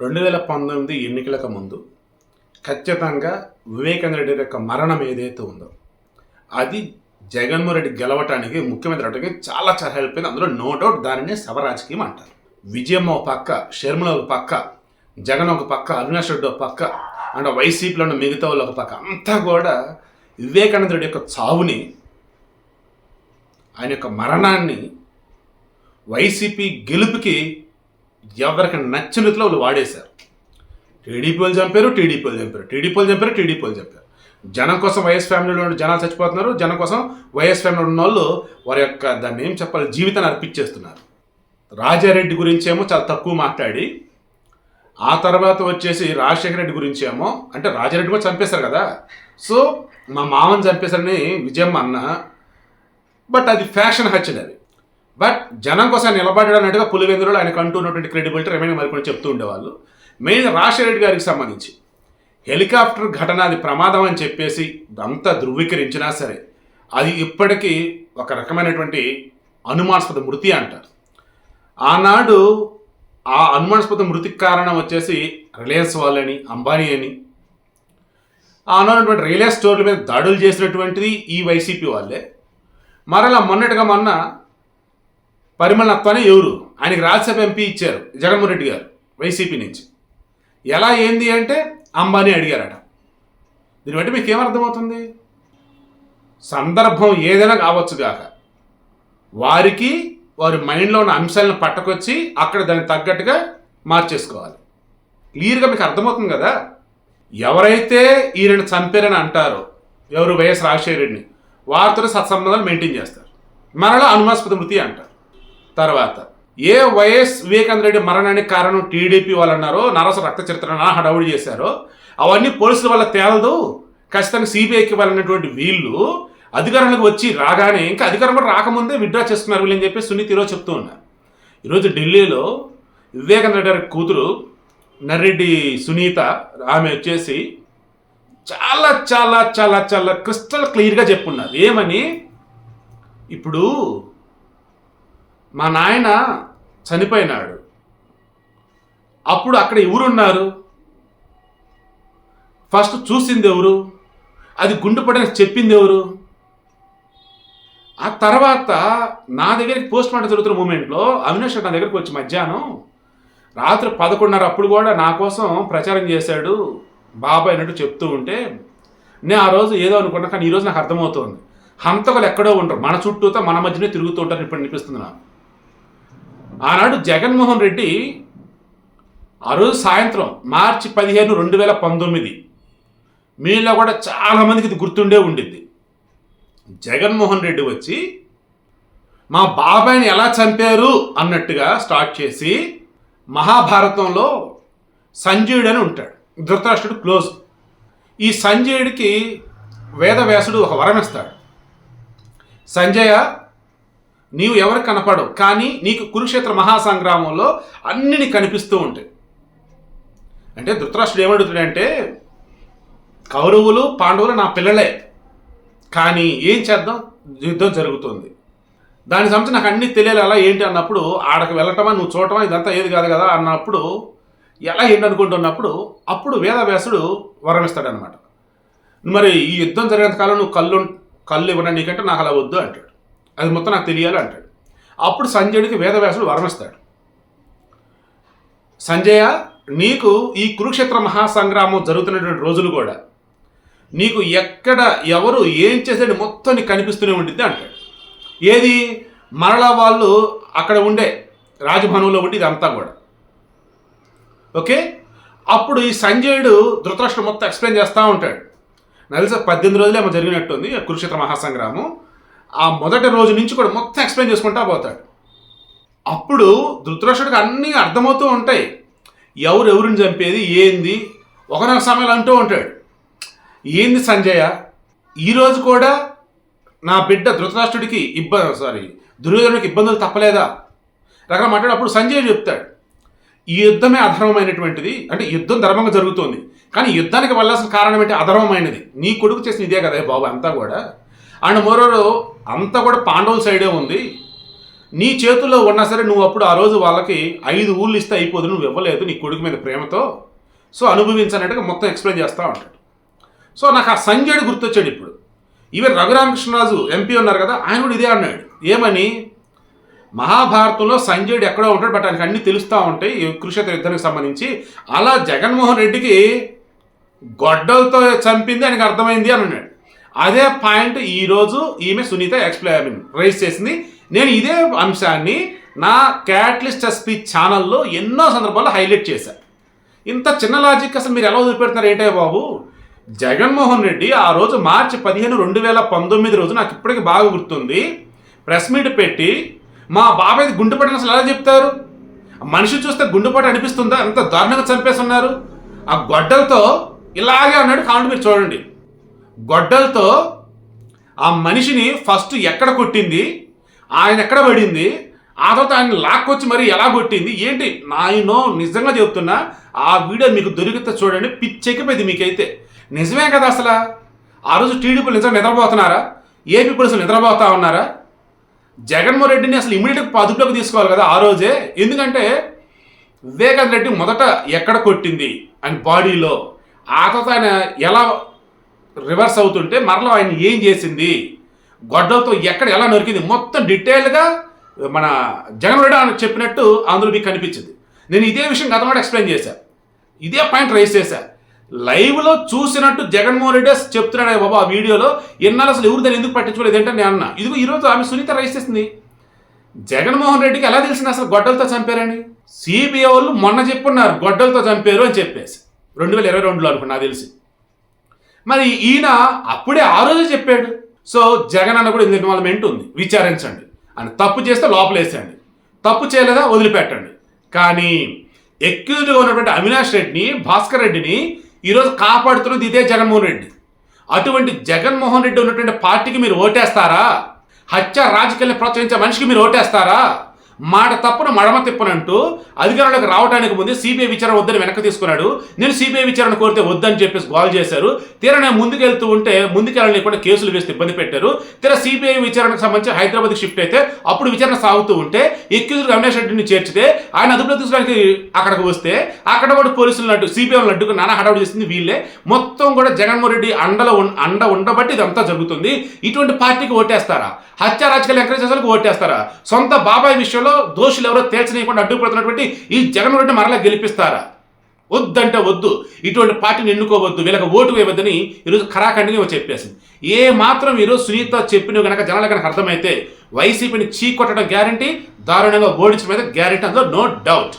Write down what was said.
రెండు వేల పంతొమ్మిది ఎన్నికలకు ముందు ఖచ్చితంగా వివేకానంద రెడ్డి యొక్క మరణం ఏదైతే ఉందో అది జగన్మోహన్ రెడ్డి గెలవటానికి ముఖ్యమంత్రి అవడానికి చాలా చాలా హెల్ప్ అయింది. అందులో నో డౌట్ దానినే శవరాజకీయం అంటారు. విజయమ్మ ఒక పక్క షర్మిల ఒక పక్క జగన్ ఒక పక్క అవినాష్ రెడ్డి ఒక పక్క అండ్ వైసీపీలో ఉన్న మిగతా వాళ్ళు ఒక పక్క. అంతా కూడా వివేకానంద రెడ్డి యొక్క చావుని ఆయన యొక్క మరణాన్ని వైసీపీ గెలుపుకి ఎవరికి నచ్చిన రీతిలో వాళ్ళు వాడేశారు. టీడీపీ వాళ్ళు చంపారు టీడీపీ వాళ్ళు చంపారు. టీడీపీ వాళ్ళు చంపారు టీడీపీ వాళ్ళు చంపారు. జనం కోసం వైఎస్ ఫ్యామిలీలో ఉన్న జనాలు చచ్చిపోతున్నారు. జనం కోసం వైఎస్ ఫ్యామిలీలో ఉన్న వాళ్ళు వారి యొక్క దాన్ని ఏం చెప్పాలి జీవితాన్ని అర్పించేస్తున్నారు రాజారెడ్డి గురించి ఏమో చాలా తక్కువ మాట్లాడి ఆ తర్వాత వచ్చేసి రాజశేఖర రెడ్డి గురించి ఏమో అంటే రాజారెడ్డి కూడా చంపేశారు కదా. సో మా మామని చంపేశారని విజయమ్మ అన్న బట్ అది ఫ్యాషన్ హత్యలు అది బట్ జనం కోసం ఆయన నిలబడ్డాడు అన్నట్టుగా పులివెందులో ఆయనకు ఉన్నటువంటి క్రెడిబిలిటీ రిమైనింగ్ మరికొన్ని చెప్తూ ఉండేవాళ్ళు. మెయిన్ రాజశేఖర రెడ్డి గారికి సంబంధించి హెలికాప్టర్ ఘటన అది ప్రమాదం అని చెప్పేసి అంతా ధృవీకరించినా సరే అది ఇప్పటికీ ఒక రకమైనటువంటి అనుమానాస్పద మృతి అంటారు. ఆనాడు ఆ అనుమానాస్పద మృతికి కారణం వచ్చేసి రిలయన్స్ వాళ్ళని అంబానీ అని. ఆనాడు రిలయన్స్ స్టోర్ల మీద దాడులు చేసినటువంటిది ఈ వైసీపీ వాళ్ళే. మరలా మొన్నటిగా మొన్న పరిమళ నత్వానే ఎవరు? ఆయనకి రాజ్యసభ ఎంపీ ఇచ్చారు జగన్మోహన్ రెడ్డి గారు వైసీపీ నుంచి. ఎలా ఏంది అంటే అంబానీ అడిగారట. దీన్ని బట్టి మీకు ఏమర్థమవుతుంది? సందర్భం ఏదైనా కావచ్చు గాక. వారికి వారి మైండ్లో ఉన్న అంశాలను పట్టుకొచ్చి అక్కడ దానికి తగ్గట్టుగా మార్చేసుకోవాలి. క్లియర్గా మీకు అర్థమవుతుంది కదా? ఎవరైతే ఈయనను చంపారని అంటారో ఎవరు వైఎస్ రాజశేఖర రెడ్డిని వారితో సత్సంబంధాలు మెయింటైన్ చేస్తారు. మరలా అనుమాస్పద మృతి అంటారు. తర్వాత ఏ వైఎస్ వివేకానంద రెడ్డి మరణానికి కారణం టీడీపీ వాళ్ళు అన్నారో నరస రక్త చరిత్ర హడావుడి చేశారో అవన్నీ పోలీసుల వల్ల తేలదు. ఖచ్చితంగా సిబిఐకి వెళ్ళినటువంటి వీళ్ళు అధికారంలోకి వచ్చి రాగానే ఇంకా అధికారం కూడా రాకముందే విత్డ్రా చేసుకున్నారు వీళ్ళని చెప్పి సునీత్ ఈరోజు చెప్తూ ఉన్నారు ఈరోజు ఢిల్లీలో వివేకానంద రెడ్డి గారి కూతురు నర్రెడ్డి సునీత ఆమె వచ్చేసి చాలా చాలా చాలా చాలా క్రిస్టల్ క్లియర్గా చెప్పున్నారు. ఏమని? ఇప్పుడు మా నాయన చనిపోయినాడు. అప్పుడు అక్కడ ఎవరున్నారు? ఫస్ట్ చూసింది ఎవరు? అది గుండు పడని చెప్పింది ఎవరు? ఆ తర్వాత నా దగ్గరికి పోస్ట్ మార్టం జరుగుతున్న మూమెంట్లో అవినాష్ నా దగ్గరికి వచ్చి మధ్యాహ్నం రాత్రి పదకొండున్నర అప్పుడు కూడా నా కోసం ప్రచారం చేశాడు బాబాయ్ అన్నట్టు చెప్తూ ఉంటే నేను ఆ రోజు ఏదో అనుకున్నా కానీ ఈరోజు నాకు అర్థమవుతోంది. హంతకులు ఎక్కడో ఉంటారు మన చుట్టూతో మన మధ్యనే తిరుగుతూ ఉంటారు ఇప్పుడు అనిపిస్తుంది నాకు. ఆనాడు జగన్మోహన్ రెడ్డి ఆ రోజు సాయంత్రం మార్చి పదిహేను రెండు వేల పంతొమ్మిది. మీలో కూడా చాలామందికి ఇది గుర్తుండే ఉండిద్ది. జగన్మోహన్ రెడ్డి వచ్చి మా బాబాయ్ని ఎలా చంపారు? అన్నట్టుగా స్టార్ట్ చేసి మహాభారతంలో సంజయుడు అని ఉంటాడు ధృతరాష్ట్రుడు క్లోజ్. ఈ సంజయుడికి వేదవ్యాసుడు ఒక వరం ఇస్తాడు. సంజయ నీవు ఎవరు కనపడవు. కానీ నీకు కురుక్షేత్ర మహాసంగ్రామంలో అన్నిని కనిపిస్తూ ఉంటాయి అంటే ధృతరాష్ట్రుడు ఏమడుగుతాడంటే కౌరవులు పాండవులు నా పిల్లలే. కానీ ఏం చేద్దాం? యుద్ధం జరుగుతుంది. దాని సంబంధించి నాకు అన్నీ తెలియాలి అలా ఏంటి అన్నప్పుడు ఆడకు వెళ్ళటమా నువ్వు చూడటమా ఇదంతా ఏది కాదు కదా అన్నప్పుడు ఎలా ఏంటి అనుకుంటున్నప్పుడు అప్పుడు వేదవ్యాసుడు వరమిస్తాడనమాట మరి ఈ యుద్ధం జరిగినంత కాలం నువ్వు కళ్ళు కళ్ళు ఇవ్వడం నీకంటే నాకు అలా వద్దు అంటాడు. అది మొత్తం నాకు తెలియాలి అంటాడు. అప్పుడు సంజయుడికి వేదవ్యాసుడు వరమిస్తాడు. సంజయ నీకు ఈ కురుక్షేత్ర మహాసంగ్రామం జరుగుతున్నటువంటి రోజులు కూడా నీకు ఎక్కడ ఎవరు ఏం చేసేది మొత్తం నీకు కనిపిస్తూనే ఉండిద్ది అంటాడు. ఏది? మరలా వాళ్ళు అక్కడ ఉండే రాజభవనంలో ఉండి ఇదంతా కూడా. ఓకే? అప్పుడు ఈ సంజయుడు ధృతరాష్ట్రం మొత్తం ఎక్స్ప్లెయిన్ చేస్తూ ఉంటాడు. నాకు పద్దెనిమిది రోజులు ఏమో జరిగినట్టుంది కురుక్షేత్ర మహాసంగ్రామం. ఆ మొదటి రోజు నుంచి కూడా మొత్తం ఎక్స్ప్లెయిన్ చేసుకుంటా పోతాడు. అప్పుడు ధృతరాష్ట్రుడికి అన్నీ అర్థమవుతూ ఉంటాయి. ఎవరు ఎవరిని చంపేది ఏంది? ఒకనొక సమయాలు అంటూ ఉంటాడు. ఏంది సంజయ? ఈరోజు కూడా నా బిడ్డ ధృతరాష్ట్రుడికి ఇబ్బంది సారీ దుర్యోధనుడికి ఇబ్బందులు తప్పలేదా? రకరకాల మాట్లాడప్పుడు సంజయ్ చెప్తాడు. ఈ యుద్ధమే అధర్మమైనటువంటిది. అంటే యుద్ధం ధర్మంగా జరుగుతోంది. కానీ యుద్ధానికి వెళ్ళాల్సిన కారణం ఏంటి? అధర్మమైనది. నీ కొడుకు చేసిన ఇదే కదా బాబు అంతా కూడా. అండ్ మరోరు అంతా కూడా పాండవుల సైడే ఉంది. నీ చేతుల్లో ఉన్నా సరే నువ్వు అప్పుడు ఆ రోజు వాళ్ళకి ఐదు ఊళ్ళు ఇస్తే అయిపోదు నువ్వు ఇవ్వలేదు నీ కొడుకు మీద ప్రేమతో. సో అనుభవించనట్టుగా మొత్తం ఎక్స్ప్లెయిన్ చేస్తూ ఉంటాడు. సో నాకు ఆ సంజయుడు గుర్తొచ్చాడు ఇప్పుడు. ఈవెన్ రఘురామకృష్ణరాజు ఎంపీ ఉన్నారు కదా ఆయన కూడా ఇదే అన్నాడు. ఏమని? మహాభారతంలో సంజయుడు ఎక్కడో ఉంటాడు బట్ ఆయనకి అన్ని తెలుస్తూ ఉంటాయి ఈ కురుక్షేత్ర యుద్ధానికి సంబంధించి. అలా జగన్మోహన్ రెడ్డికి గొడ్డలతో చంపింది ఆయనకు అర్థమైంది అని అన్నాడు. అదే పాయింట్ ఈరోజు ఈమె సునీత ఎక్స్ప్లెయిన్ రైస్ చేసింది. నేను ఇదే అంశాన్ని నా క్యాట్లిస్ట్ స్పీచ్ ఛానల్లో ఎన్నో సందర్భాల్లో హైలైట్ చేశాను ఇంత చిన్న లాజిక్ అసలు మీరు ఎలా వదిలిపెడుతున్నారు ఏంటే బాబు? జగన్మోహన్ రెడ్డి ఆ రోజు మార్చి పదిహేను రెండు వేల పంతొమ్మిది రోజు నాకు ఇప్పటికీ బాగా గుర్తుంది. ప్రెస్ మీట్ పెట్టి మా బాబాయ్ గుండెపట్టిన అసలు ఎలా చెప్తారు? మనిషి చూస్తే గుండెపాటు అనిపిస్తుందా? అంత దారుణంగా చంపేస్తున్నారు? ఆ గొడ్డలతో ఇలాగే అన్నాడు. కావండి మీరు చూడండి. గొడ్డలతో ఆ మనిషిని ఫస్ట్ ఎక్కడ కొట్టింది? ఆయన ఎక్కడ పడింది? ఆ తర్వాత ఆయన లాక్కొచ్చి మరి ఎలా కొట్టింది? ఏంటి? నాయనో నిజంగా చెప్తున్నా ఆ వీడియో మీకు దొరికితే చూడండి పిచ్చెక్కిపోయింది మీకైతే. నిజమే కదా అసలు? ఆ రోజు టీడీపీ నిజంగా నిద్రపోతున్నారా? ఏపీ పోలీసులు నిద్రపోతా ఉన్నారా? జగన్మోహన్ రెడ్డిని అసలు ఇమీడియట్గా అదుపులోకి తీసుకోవాలి కదా ఆ రోజే. ఎందుకంటే వివేకానంద రెడ్డి మొదట ఎక్కడ కొట్టింది? ఆయన బాడీలో. ఆ తర్వాత ఆయన ఎలా రివర్స్ అవుతుంటే మరలా ఆయన ఏం చేసింది? గొడ్డలతో ఎక్కడ ఎలా నొరికింది? మొత్తం డీటెయిల్గా మన జగన్ రెడ్డి అని చెప్పినట్టు అందులో మీకు కనిపించింది. నేను ఇదే విషయం గతంలో ఎక్స్ప్లెయిన్ చేశాను ఇదే పాయింట్ రైస్ చేశాను లైవ్లో చూసినట్టు జగన్మోహన్ రెడ్డి చెప్తున్నాడు బాబా ఆ వీడియోలో ఎన్నాళ్ళు అసలు ఎవరు దాన్ని ఎందుకు పట్టించుకోలేదు? ఏంటంటే నేను అన్నా. ఇదిగో ఈరోజు ఆమె సునీత రైస్ చేసింది. జగన్మోహన్ రెడ్డికి ఎలా తెలిసింది అసలు గొడ్డలతో చంపారని? సిబిఐ వాళ్ళు మొన్న చెప్పున్నారు గొడ్డలతో చంపారు అని చెప్పేసి. రెండు వేల ఇరవై రెండులో అనుకున్నా నాకు తెలిసి. మరి ఈయన అప్పుడే ఆ రోజే చెప్పాడు. సో జగన్ అన్న కూడా ఇందులో ఇన్వాల్వ్మెంట్ ఉంది. విచారించండి. అని తప్పు చేస్తే లోపలేసండి తప్పు చేయలేదా వదిలిపెట్టండి. కానీ ఎక్యూజ్గా ఉన్నటువంటి అవినాష్ రెడ్డిని భాస్కర్ రెడ్డిని ఈరోజు కాపాడుతున్నది ఇదే జగన్మోహన్ రెడ్డి. అటువంటి జగన్మోహన్ రెడ్డి ఉన్నటువంటి పార్టీకి మీరు ఓటేస్తారా? హత్య రాజకీయాన్ని ప్రోత్సహించే మనిషికి మీరు ఓటేస్తారా? మాట తప్పున మడమ తిప్పనంటూ అధికారంలోకి రావడానికి ముందే సిబిఐ విచారణ వద్దని వెనక్కి తీసుకున్నాడు. నేను సిబిఐ విచారణ కోరితే వద్దని చెప్పేసి గోల్ చేశారు. తీరా నేను ముందుకెళ్తూ ఉంటే ముందుకెళ్ళలేకుండా కేసులు వేసి ఇబ్బంది పెట్టారు. తీరా సిబిఐ విచారణకు సంబంధించి హైదరాబాద్కి షిఫ్ట్ అయితే అప్పుడు విచారణ సాగుతూ ఉంటే ఎక్యూజ్డ్ రమేష్ రెడ్డిని చేర్చితే ఆయన అదుపులో తీసుకోవడానికి అక్కడికి వస్తే అక్కడ కూడా పోలీసులు అడ్డు సిబిఐలను అడ్డుకు నానా హడావుడు చేసింది వీళ్ళే. మొత్తం కూడా జగన్మోహన్ రెడ్డి అండలో అండ ఉండబట్టి ఇదంతా జరుగుతుంది. ఇటువంటి పార్టీకి ఓటేస్తారా? హత్య రాజకీయాలు ఎంకరేజ్ చేసేందుకు ఓటేస్తారా? సొంత బాబాయ్ విషయంలో దోషులు ఎవరో తేల్చనీయకుండా అడ్డుపడుతున్నటువంటి ఈ జగన్ రెడ్డి మరలా గెలిపిస్తారా? వద్దంటే వద్దు. ఇటువంటి పార్టీని ఎన్నుకోవద్దు. వీళ్ళకి ఓటు వేయవద్దని ఈరోజు ఖరాఖండిగా చెప్పేసింది. ఏ మాత్రం ఈరోజు సునీత చెప్పిన కనుక జనాలకు కనుక అర్థమైతే వైసీపీని చీకొట్టడం గ్యారంటీ దారుణంగా ఓడించడం అయితే గ్యారంటీ అందులో నో డౌట్.